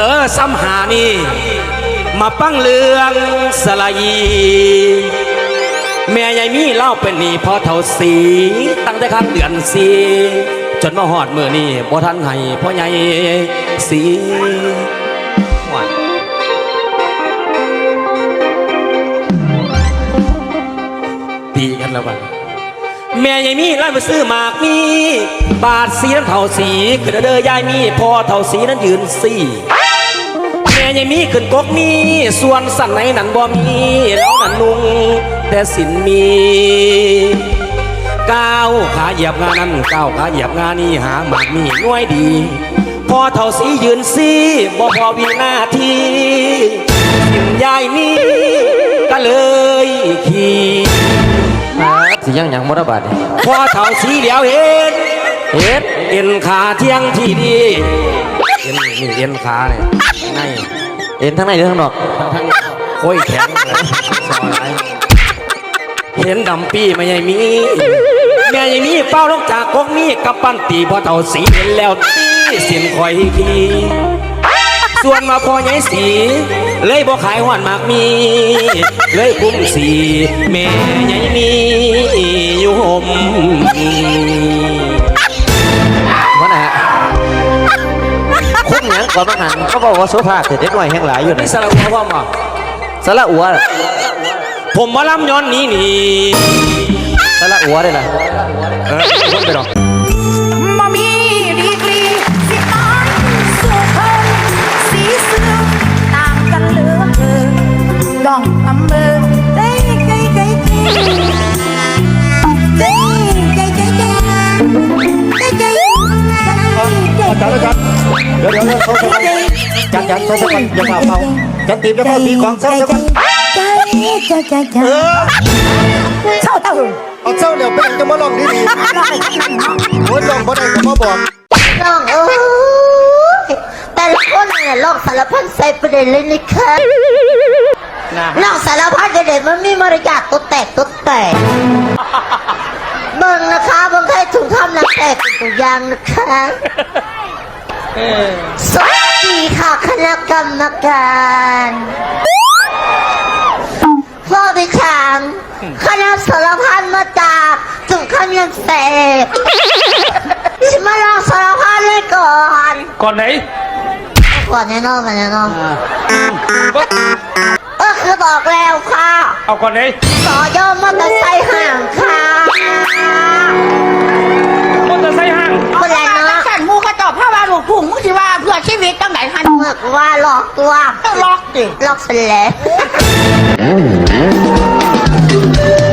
ออซ้ำหานี่ มาปั้งเรืองสลายแม่ยายมีเล่าเป็นนี่พอเท่าสี ตั้งแต่ข้างเดือนสีจนมาหอดมือนี่บ่ทันให้พ่อใหญ่สีหวานตีกันแล้วบัดแม่ยายมีไล่มาซื้อหมากมีบาทสีน้ำเท่าสีขึ้นเดอยายมีพอเท่าสีนั้นยืนสี่ ม่ยายมีขึ้นกกมี ส่วนสันไหนนั้นบ่มีแล้วนั้นนุ่งแต่สินมีก้าวขาเหยียบงานนั้นก้าวขาเหยียบงานนี้หาหมากมีหน่วยดี พอเท่าสียืนสี่บ่พอวินาทีสินยายมีก็เลยขี่สิยังยังมรบาดพอเท่าสีเดียวเห็นเฮ็ดเอ็นขาเที่ยงที่ดี อ็นนี่เอ็นขาเนี่ยใน เอ็นทั้งในหรือทั้งนอกทั้งโค้ยแข็งเลยซอยไรเห็นดำปีไม่ใช่มีแม่ยังมีเป้าลงจากกกนี้กับปั้นตีพอเท่าสีเห็นแล้วตีเสียนคอยทีส่วนมาพอใหญ่สี เลยบ่ขายหวานมากมี เลยคุ้มสีแม่ใหญ่มีอยู่ห่ม ก่อนบางหันเขาบอกว่าโซฟาแต่เด็กน้อยแห้งหลายอยู่นี่สารวัตรว่ามาสละอัวผมมาลำย้อนนี้นี่สละอัวได้ล่ะเออคนไปหรอกมามีดีกรีสิตายสุพรรณสีเสื้อต่างกันเหลือเกินดองอำเภอเต้ไก่ไก่ไก่เต้ไก่ไก่ไก่เต้ไก่จัดแล้วจัด เดี๋ยวเดี๋ยวเดี๋ยวเขาจะจัดจัดเขาจะไปอย่าเป่าเป่าจัดตีมแล้วก็ตีของเศร้าจะไปใจใจใจเศร้าเต่าเอาเศร้าเดี๋ยวเป็นจะมาลองดีดีโอ้ยลองบ่ได้ก็มาบอกน้องเอ้ยแต่ละคนเนี่ยลอกสารพัดใส่ประเด็นเลยนะคะลอกสารพัดเด็กๆมันมีมารยาทตัวแตกตัวแตกเบิ่งนะคะเบิ่งใครถุงทำน้ำแตกเป็นตัวอย่างนะคะ สวัสดีค่ะคณะกรรมการพ่อไปขามคณะสารพัดมาจากถุงคำยังแตกฉันมาลองสารพัดเลยก่อนก่อนไหนก่อนแน่นอนก่อนแน่นอนก็คือบอกแล้วค่ะ เอาก่อนไหนต่อยอมมอเตอร์ไซค์ห่างค่ะมอเตอร์ไซค์ห้างคนละเกตัวต้องล็อกดิหลอกเสร็จแล้ว